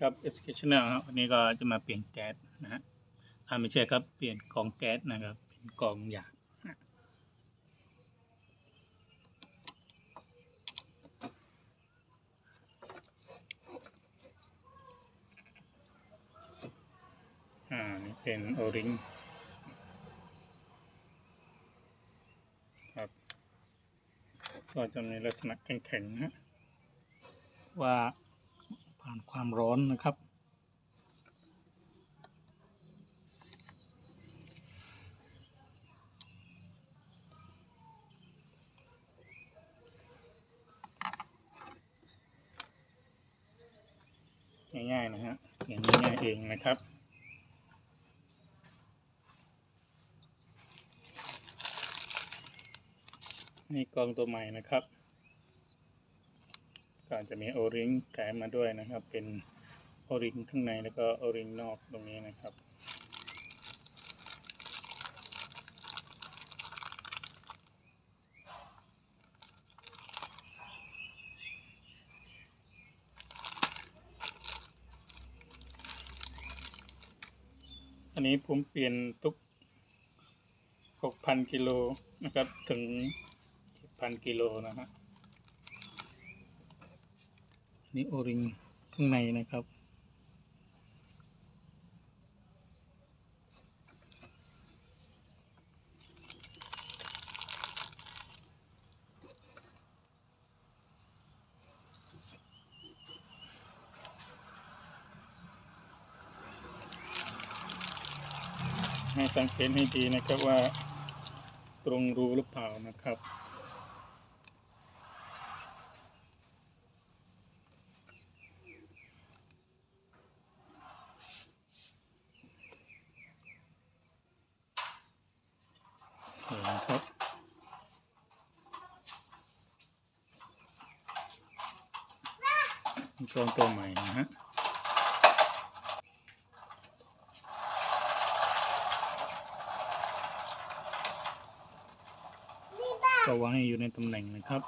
ครับ educational ครับวันนี้ก็จะมาเปลี่ยนแก๊สนะฮะอ่าไม่ใช่ครับเปลี่ยนกองแก๊สนะครับเป็นกองหยาบอ่านี่เป็นโอริงครับก็จะมีลักษณะแข็งๆนะฮะว่า ผ่านความร้อนนะครับ ง่ายๆนะฮะเขียนง่ายเองนะครับนี่กล้องตัวใหม่นะครับ ก็จะมีโอริงแถมมาด้วยนะครับ เป็นโอริงข้างในแล้วก็โอริงนอกตรงนี้นะครับอันนี้ผมเปลี่ยนทุก 6,000 กิโลนะครับ ถึง 7,000 กิโลนะฮะ นี่โอริงข้างในนะครับ ให้สังเกตให้ดีนะครับว่าตรงรูหรือเปล่านะครับ เห็นครับนี่ กล้องตัวใหม่นะฮะก็วางให้อยู่ในตำแหน่งนะครับ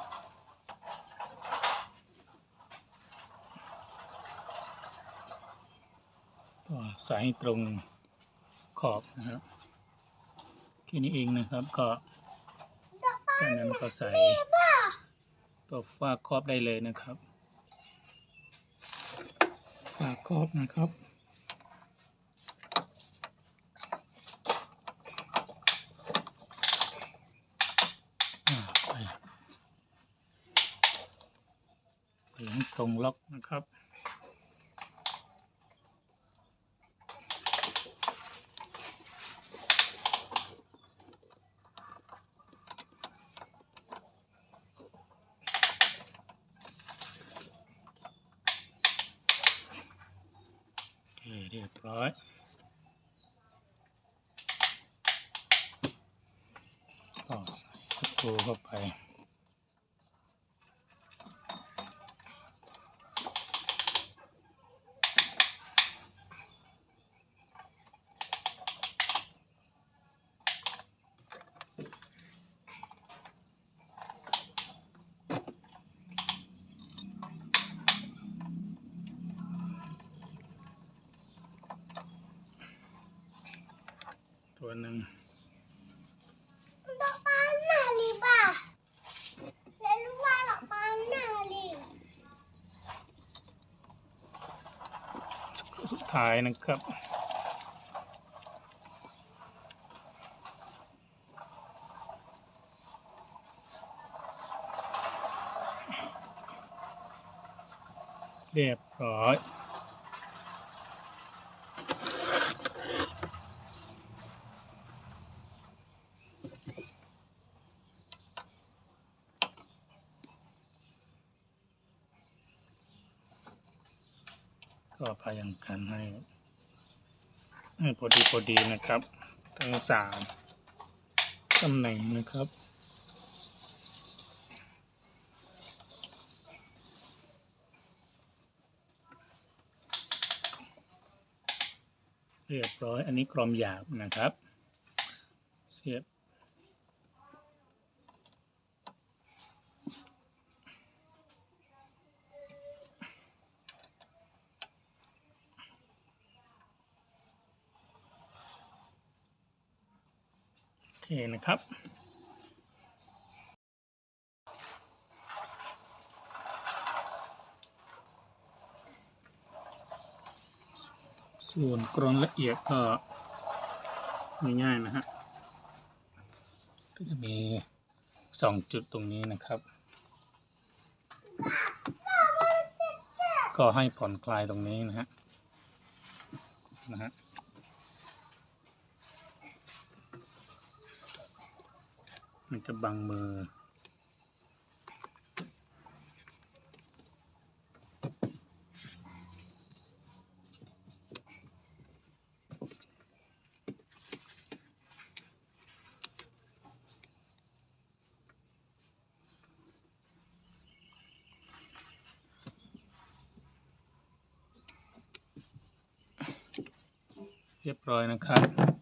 ก็ใส่ให้ตรงขอบนะครับแค่นี้เองนะครับก็จากนั้นก็ใส่ตัวฝ้าครอบได้เลยนะครับ ฝ้าครอบนะครับอ่าไปไปให้ตรงล็อกนะครับ ร้อยก็ใส่สกรูเข้าไป ตัวหนึ่ง Dok panas li bah. Lalu malah panas li. สุดท้ายนะครับ เรียบร้อย ก็พยายามกันให้ให้พอดีพอดีนะครับ ทั้งสามตำแหน่งนะครับเรียบร้อย อันนี้กรอมหยาบนะครับ เสียบ นะครับ ส่วนกรอนละเอียดก็ง่ายๆนะฮะ ก็จะมีสองจุดตรงนี้นะครับ ก็ให้ผ่อนคลายตรงนี้นะฮะนะฮะ มันจะบังมือ เรียบร้อยนะครับ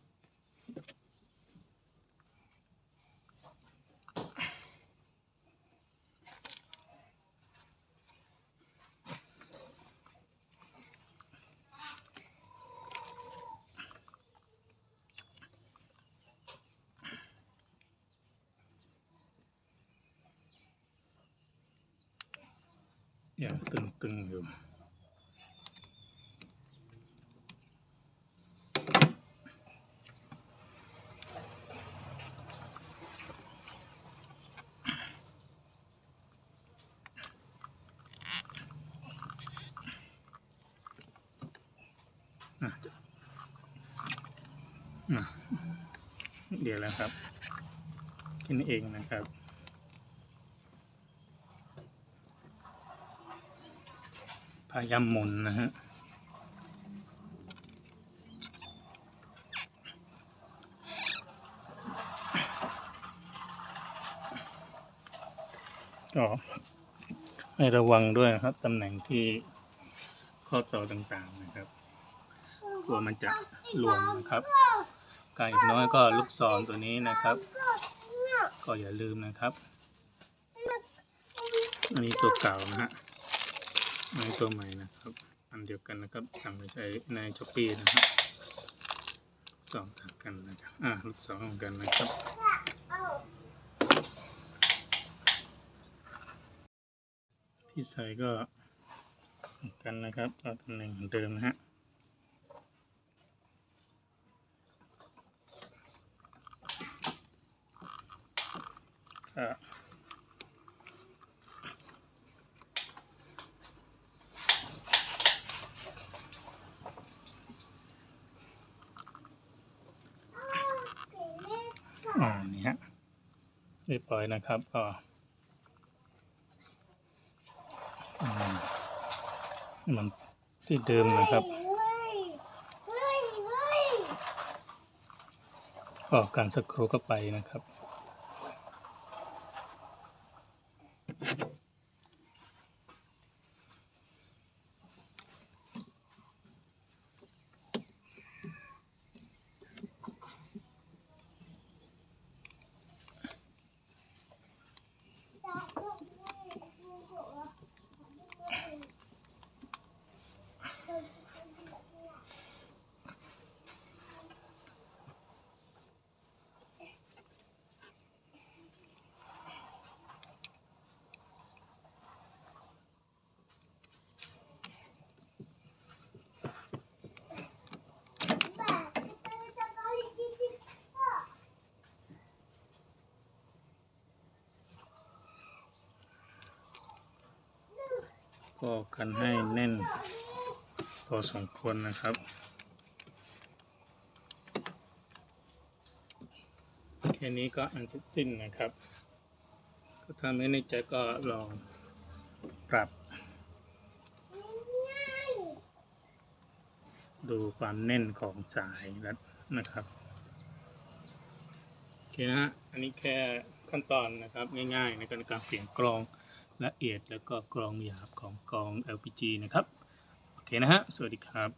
ยังตึงๆอยู่อะเดี๋ยวแล้วครับแค่นี้เองนะครับ พยายามหมุนนะฮะก็ให้ระวังด้วยนะครับตำแหน่งที่ข้อต่อต่างๆนะครับกลัวมันจะหลวมนะครับการอีกน้อยก็ลูกศรตัวนี้นะครับ ก็อย่าลืมนะครับ อันนี้ตัวเก่านะฮะ อันนี้ตัวใหม่นะครับ อันเดียวกันนะครับสั่งไปใช้ในช้อปปี้นะครับสองต่างกันนะครับอ่าลูกศรเหมือนกันนะครับที่ใส่ก็เหมือนกันนะครับเอาตำแหน่งเหมือนเดิมนะฮะอ่านี่ฮะ เรียบร้อยนะครับก็อืมมันที่เดิมนะครับก็การสกรูก็ไปนะครับ ก็กันให้แน่น พอสมควรนะครับ แค่นี้ก็อันเสร็จสิ้นนะครับก็ถ้าไม่แน่ใจก็ลองปรับ ดูความแน่นของสายแล้วนะครับโอเคนะฮะอันนี้แค่ขั้นตอนนะครับง่ายๆในการการเปลี่ยนกรอง ละเอียดแล้วก็กรองหยาบของกรอง LPG นะครับ โอเคนะฮะ สวัสดีครับ